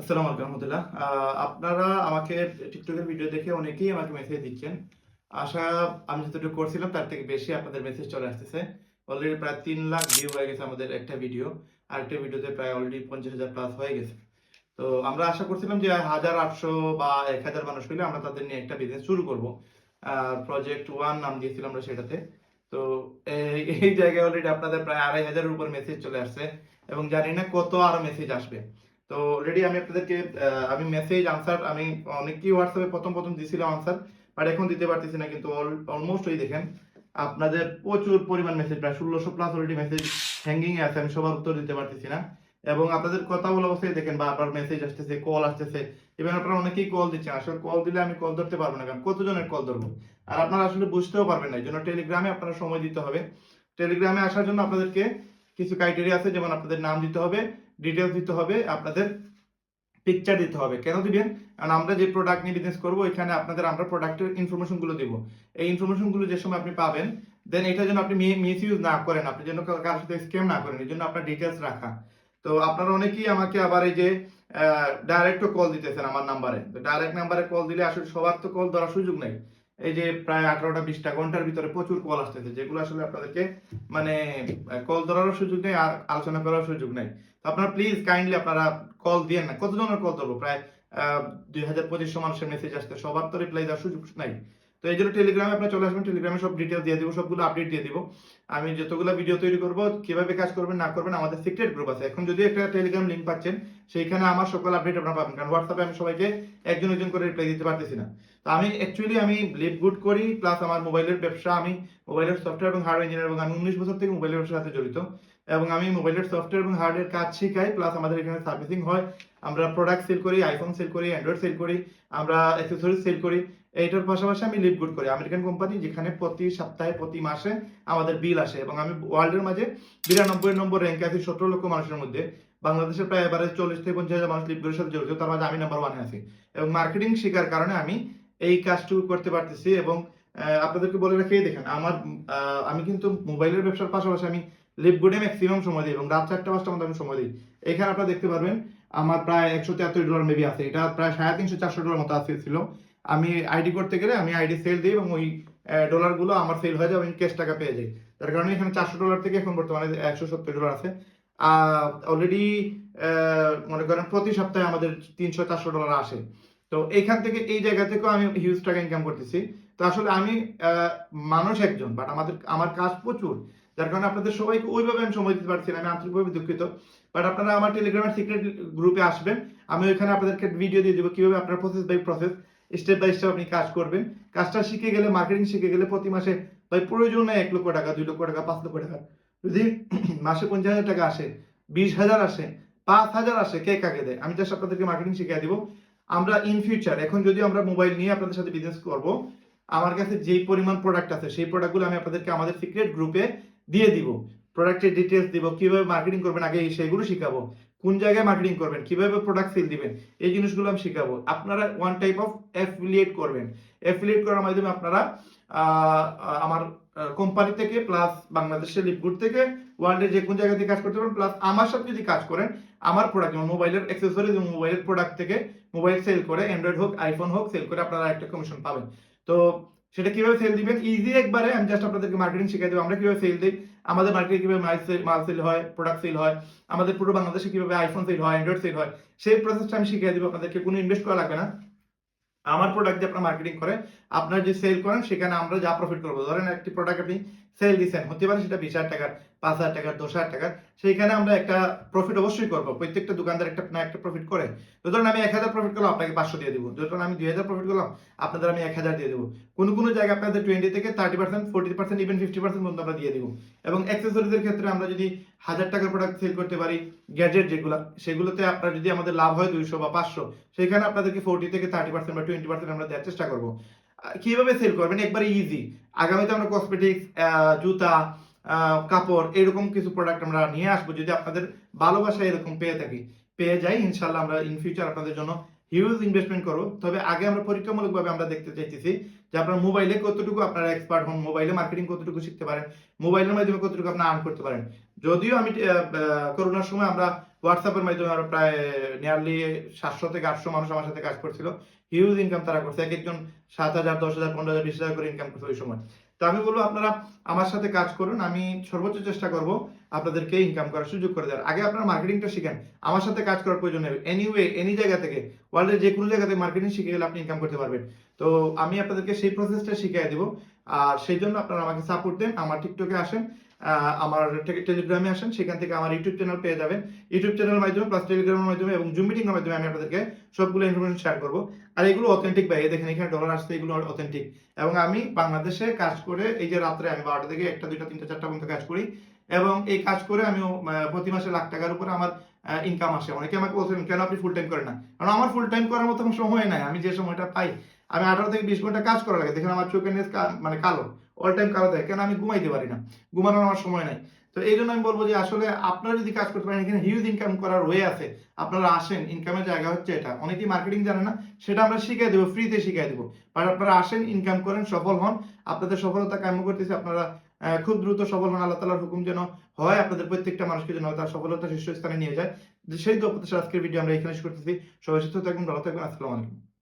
আসসালামু আলাইকুম রহমতুল্লাহ। আপনারা আমাকে টিকটকের ভিডিও দেখে অনেকেই আমাকে মেসেজ দিচ্ছেন। আশা, আমি যতটুকু করছিলাম, তার থেকে বেশি আপনাদের মেসেজ চলে আসতেছে। অলরেডি প্রায় তিন লাখ ভিউ হয়ে গেছে আমাদের একটা ভিডিও আর একটা ভিডিওতে প্রায় অলরেডি পঞ্চাশ হাজার প্লাস হয়ে গেছে। তো আমরা আশা করছিলাম যে হাজার আটশো বা এক হাজার মানুষ হইলে আমরা তাদের নিয়ে একটা বিজনেস শুরু করব। প্রজেক্ট ওয়ান নাম দিয়েছিলাম আমরা সেটাতে। তো এই জায়গায় অলরেডি আপনাদের প্রায় আড়াই হাজারের উপর মেসেজ চলে আসছে। এবং জানি না কত আরও মেসেজ আসবে। তো অলরেডি আমি আপনাদেরকে আমি মেসেজ আনসার আমি অনেকই হোয়াটসঅ্যাপে প্রথম প্রথম দিছিলাম আনসার বাট এখন দিতে পারতেছি না, কিন্তু অলমোস্ট ওই দেখেন, আপনাদের প্রচুর পরিমাণ মেসেজ প্রায় ষোলোশো প্লাস অলরেডি মেসেজ হ্যাঙ্গিং আছে, আমি সবার উত্তর দিতে পারতেছি না। এবং আপনাদের কথা বলা অবস্থায় দেখেন বা আপনার মেসেজ আসতেছে কল আসতেছে এবং আপনারা অনেকেই কল দিচ্ছেন, আসলে কল দিলে আমি কল ধরতে পারব না, কারণ কতজনের কল ধরবো? আর আপনারা আসলে বুঝতেও পারবেন না, এই জন্য টেলিগ্রামে আপনারা সময় দিতে হবে। টেলিগ্রামে আসার জন্য আপনাদেরকে কিছু ক্রাইটেরিয়া আছে, যেমন আপনাদের নাম দিতে হবে ডিটেলস দিতে হবে, আপনাদের পিকচার দিতে হবে, কেন দিবেন? কারণ আমরা যে প্রোডাক্ট নিয়ে বিজনেস করব, এখানে আপনাদের আমরা প্রোডাক্টের ইনফরমেশনগুলো দিব। এই ইনফরমেশনগুলো যে সময় আপনি পাবেন দেন এটা যেন আপনি মিস ইউজ না করেন, আপনি যেন কারও কারোর সাথে স্ক্যাম না করেন, এই জন্য আপনার ডিটেলস রাখা। তো আপনারা অনেকেই আমাকে আবার এই যে ডাইরেক্টও কল দিতেছেন আমার নাম্বারে তো ডাইরেক্ট নাম্বারে কল দিলে আসলে সবার তো কল ধরার সুযোগ নেই। এই যে প্রায় আঠারোটা, বিশটা ঘণ্টার ভিতরে প্রচুর কল আসতেছে, যেগুলো আসলে আপনাদেরকে মানে কল ধরারও সুযোগ নেই, আর আলোচনা করার সুযোগ নেই। তো আপনারা প্লিজ কাইন্ডলি আপনারা কল দিয়ে না। কতজনের কল ধরবো? প্রায় দুই হাজার পঁচিশশো মানুষের মেসেজ আসতে সবার তো রিপ্লাই দেওয়ার সুযোগ নাই। তো এই জন্য টেলিগ্রামে আপনার চলে আসবেন টেলিগ্রামে সব ডিটেল দিয়ে দিব, সবগুলো আপডেট দিয়ে দিব। আমি যতগুলো ভিডিও তৈরি করব, কীভাবে কাজ করবেন, না করবেন, আমাদের সিক্রেট গ্রুপ আছে। এখন যদি একটা টেলিগ্রাম লিঙ্ক পাচ্ছেন, সেইখানে আমার সকল আপডেট আপনারা পাবেন। কারণ হোয়াটসঅ্যাপে আমি সবাইকে একজন একজন করে রিপ্লাই দিতে পারতেছি না। তো আমি অ্যাকচুয়ালি আমি লিভ গুড করি প্লাস আমার মোবাইলের ব্যবসা, আমি মোবাইলের সফটওয়্যার এবং হার্ডওয়্যার ইঞ্জিনিয়ার এবং আমি উনিশ বছর থেকে মোবাইলের ব্যবসার সাথে জড়িত। এবং আমি মোবাইলের সফটওয়্যার এবং হার্ডওয়্যার কাজ শিখাই প্লাস আমাদের এখানে সার্ভিসিং হয়। আমরা প্রোডাক্ট সেল করি আইফোন সেল করি অ্যান্ড্রয়েড সেল করি, আমরা অ্যাক্সেসরিজ সেল করি। এইটার পাশাপাশি আমি লিভ গুড করি। আমেরিকান কোম্পানি যেখানে প্রতি সপ্তাহে, প্রতি মাসে আমাদের বিল আসে এবং আমি ওয়ার্ল্ডের মাঝে বিরানব্বই নম্বর র্যাঙ্কে আছি সতেরো লক্ষ মানুষের মধ্যে। বাংলাদেশের প্রায় এবারে চল্লিশ থেকে পঞ্চাশ হাজার মানুষ লিপগুলোর সাথে জড়িত, তার মাঝে আমি নাম্বার ওয়ানে আছি। এবং মার্কেটিং শেখার কারণে আমি এই কাজটুকু করতে পারতেছি এবং আপনাদেরকে বলে রাখিয়ে দেখেন, আমার আমি কিন্তু মোবাইলের ব্যবসার পাশাপাশি আমি লিপগুডে ম্যাক্সিমাম সময় দিই এবং রাত চারটা, পাঁচটা মধ্যে আমি সময় দিই। এখানে আপনারা দেখতে পারবেন, আমার প্রায় একশো তিয়াত্তর ডলার মেবি আছে। এটা প্রায় সাড়ে তিনশো, চারশো ডলার মতো আছে ছিল। আমি আইডি করতে গেলে আমি আইডি সেল দিই এবং ওই ডলারগুলো আমার সেল হয়ে যায় আমি ক্যাশ টাকা পেয়ে যাই। তার কারণে এখানে চারশো ডলার থেকে এখন বর্তমানে একশো সত্তর ডলার আছে। অলরেডি মনে করেন প্রতি সপ্তাহে আমাদের তিনশো চারশো ডলার আসে। তো এইখান থেকে এই জায়গা থেকেও আমি হিউজ টাকা ইনকাম করতেছি। তো আসলে আমি মানুষ একজন বাট আমাদের, আমার কাজ প্রচুর। যার কারণে আপনাদের সবাইকে ওইভাবে আমি সময় দিতে পারছি না, আমি আন্তরিকভাবে দুঃখিত। বাট আপনারা আমার টেলিগ্রামের সিক্রেট গ্রুপে আসবেন। আমি ওইখানে আপনাদেরকে ভিডিও দিয়ে দেবো কীভাবে আপনার process by process step by step আপনি কাজ করবেন। কাজটা শিখে গেলে মার্কেটিং শিখে গেলে প্রতি মাসে ভাই প্রয়োজন এক লক্ষ টাকা, দুই লক্ষ টাকা, পাঁচ লক্ষ টাকা। যদি মাসে পঞ্চাশ হাজার টাকা আসে, বিশ হাজার আসে, পাঁচ হাজার আসে, কে কাকে দেয়? আমি জাস্ট আপনাদেরকে মার্কেটিং শিখিয়ে দিব। আমরা ইন ফিউচার এখন যদি আমরা মোবাইল নিয়ে আপনাদের সাথে বিজনেস করব, আমার কাছে যেই পরিমাণ প্রোডাক্ট আছে, সেই প্রোডাক্টগুলো আমি আপনাদেরকে আমাদের সিক্রেট গ্রুপে দিয়ে দিব। প্রোডাক্টের ডিটেলস দিব, কীভাবে মার্কেটিং করবেন, আগে সেগুলো শিখাবো। কোন জায়গায় মার্কেটিং করবেন, কীভাবে প্রোডাক্ট সেল দিবেন, এই জিনিসগুলো আমি শিখাবো। আপনারা ওয়ান টাইপ অফ অ্যাফিলিয়েট করবেন। অ্যাফিলিয়েট করার মাধ্যমে আপনারা আমার কোম্পানি থেকে প্লাস বাংলাদেশের লিপগুড থেকে ওয়ার্ল্ডের যে কোন জায়গা থেকে কাজ করতে পারেন প্লাস আমার সাথে যদি কাজ করেন, আমার প্রোডাক্ট যেমন মোবাইলের অ্যাক্সেসরিজ এবং মোবাইলের প্রোডাক্ট থেকে মোবাইল সেল করে অ্যান্ড্রয়েড হোক আইফোন হোক সেল করে আপনারা একটা কমিশন পাবেন। তো সেটা কীভাবে সেল দিবেন? ইজি একবারে, আমি জাস্ট আপনাদেরকে মার্কেটিং শিখাই দেবো, আমরা কীভাবে সেল দিই। আমাদের মার্কেটে কীভাবে মাল সেল হয় প্রোডাক্ট সেল হয়, আমাদের পুরো বাংলাদেশে কীভাবে আইফোন সেল হয় অ্যান্ড্রয়েড সেল হয়, সেই প্রসেসটা আমি শিখিয়ে দিব আপনাদেরকে, কোনো ইনভেস্ট করা লাগবে না। আমার প্রোডাক্ট দিয়ে আপনারা মার্কেটিং করে আপনার যে সেল করেন, সেখানে আমরা যা প্রফিট করব, ধরেন একটি প্রোডাক্ট আপনি সেল দিচ্ছেন, হতে পারে সেটা বিশ হাজার টাকার, পাঁচ হাজার টাকার, দশ হাজার টাকার, সেইখানে আমরা একটা প্রফিট অবশ্যই করব। প্রত্যেকটা দোকানদার একটা না একটা প্রফিট করে। ধরুন আমি এক হাজার প্রফিট করলাম, আপনাকে পাঁচশো দিয়ে দেবো। ধরুন আমি দুই হাজার প্রফিট করলাম, আপনাদের আমি এক হাজার দিয়ে দেবো। কোনো কোনো জায়গায় আপনাদের টোয়েন্টি থেকে thirty percent forty percent even fifty percent পর্যন্ত আমরা দিয়ে দেবো। এবং অ্যাক্সেসরিজের ক্ষেত্রে আমরা যদি হাজার টাকার প্রোডাক্ট সেল করতে পারি গ্যাজেট যেগুলো, সেগুলোতে আপনার যদি আমাদের লাভ হয় দুইশো বা পাঁচশো সেখানে আপনাদেরকে ফোর্টি থেকে থার্টি পার্সেন্ট বা টোয়েন্টি পার্সেন্ট আমরা দেওয়ার চেষ্টা করব। কীভাবে সেল করবেন? একবারে ইজি আগামীতে আমরা কসমেটিক্স জুতা কাপড় এরকম কিছু প্রোডাক্ট আমরা নিয়ে আসব। যদি আপনাদের ভালোবাসা এরকম পেয়ে থাকি, পেয়ে যাই, ইনশাল্লাহ আমরা ইন ফিউচার আপনাদের জন্য হিউজ ইনভেস্টমেন্ট করব। তবে আগে আমরা পরীক্ষামূলকভাবে আমরা দেখতে চাইতেছি যে আপনার মোবাইলে কতটুকু আপনার এক্সপার্ট হন মোবাইলে মার্কেটিং কতটুকু শিখতে পারেন মোবাইলের মাধ্যমে কতটুকু আপনি আর্ন করতে পারেন। যদিও আমি করোনার সময় আমরা হোয়াটসঅ্যাপের মাধ্যমে আমরা প্রায় নিয়ারলি সাতশো থেকে আটশো মানুষ আমার সাথে কাজ করছিল। হিউজ ইনকাম তারা করছে। এক একজন সাত হাজার, দশ হাজার, পনেরো হাজার, বিশ হাজার করে ইনকাম করছে ওই সময়। তো আমি বলব আপনারা আমার সাথে কাজ করুন, আমি সর্বোচ্চ চেষ্টা করব আপনাদেরকে ইনকাম করার সুযোগ করে দেওয়ার। আগে আপনারা মার্কেটিংটা শিখেন, আমার সাথে কাজ করার প্রয়োজন নেই। এনিওয়ে এনি জায়গা থেকে ওয়ার্ল্ডের যে কোনো জায়গা থেকে মার্কেটিং শিখে গেলে আপনি ইনকাম করতে পারবেন। তো আমি আপনাদেরকে সেই প্রসেসটা শিখিয়ে দেবো, আর সেই জন্য আপনারা আমাকে সাপোর্ট দেন, আমার টিকটকে আসেন। আমার টেলিগ্রামে আসেন, সেখান থেকে আমার ইউটিউব চ্যানেল পেয়ে যাবেন। ইউটিউব চ্যানেলের মাধ্যমে প্লাস টেলিগ্রামের মাধ্যমে এবং জুম মিটিং এর মাধ্যমে আমি আপনাদেরকে সবগুলো ইনফরমেশন শেয়ার করব। আর এগুলো অথেন্টিক ভাই দেখেন এখানে ডলার আসছে, এগুলো অথেন্টিক এবং আমি বাংলাদেশে কাজ করে এই যে রাত্রে আমি বারোটা থেকে একটা, দুইটা, তিনটা, চারটা পর্যন্ত কাজ করি। এবং এই কাজ করে আমি প্রতি মাসে লাখ টাকার উপরে আমার ইনকাম আসে। অনেকে আমাকে বলছেন, কেন আপনি ফুল টাইম করেন না? কারণ আমার ফুল টাইম করার মতো সময় নাই। আমি যে সময়টা পাই, আমি আঠারো থেকে বিশ ঘণ্টা কাজ করা লাগে। দেখেন আমার চোখের কা- মানে কালো। অল টাইম কালো থাকে, কেন আমি ঘুমাইতে পারি না? ঘুমানোর আমার সময় নাই। তো এই জন্য আমি বলব যে আসলে আপনারা যদি কাজ করতে পারেন, এখানে হিউজ ইনকাম করার ওয়ে আছে। আপনারা আসেন ইনকামের জায়গা হচ্ছে এটা। অনেকেই মার্কেটিং জানে না, সেটা আমরা শিখিয়ে দেবো ফ্রিতে শিখিয়ে দেবো। বাট আপনারা আসেন ইনকাম করেন, সফল হন। আপনাদের সফলতা কাম্য করতেছে, আপনারা খুব দ্রুত সফল হন। আল্লাহ তালার হুকুম যেন হয়, আপনাদের প্রত্যেকটা মানুষকে যেন তার সফলতা শীর্ষস্থানে নিয়ে যায়। সেই দক্ষতা আজকের ভিডিও আমরা এখানে শেষ করতেছি। সবাই সুস্থ থাকবেন, ভালো থাকবেন, আসসালামু আলাইকুম।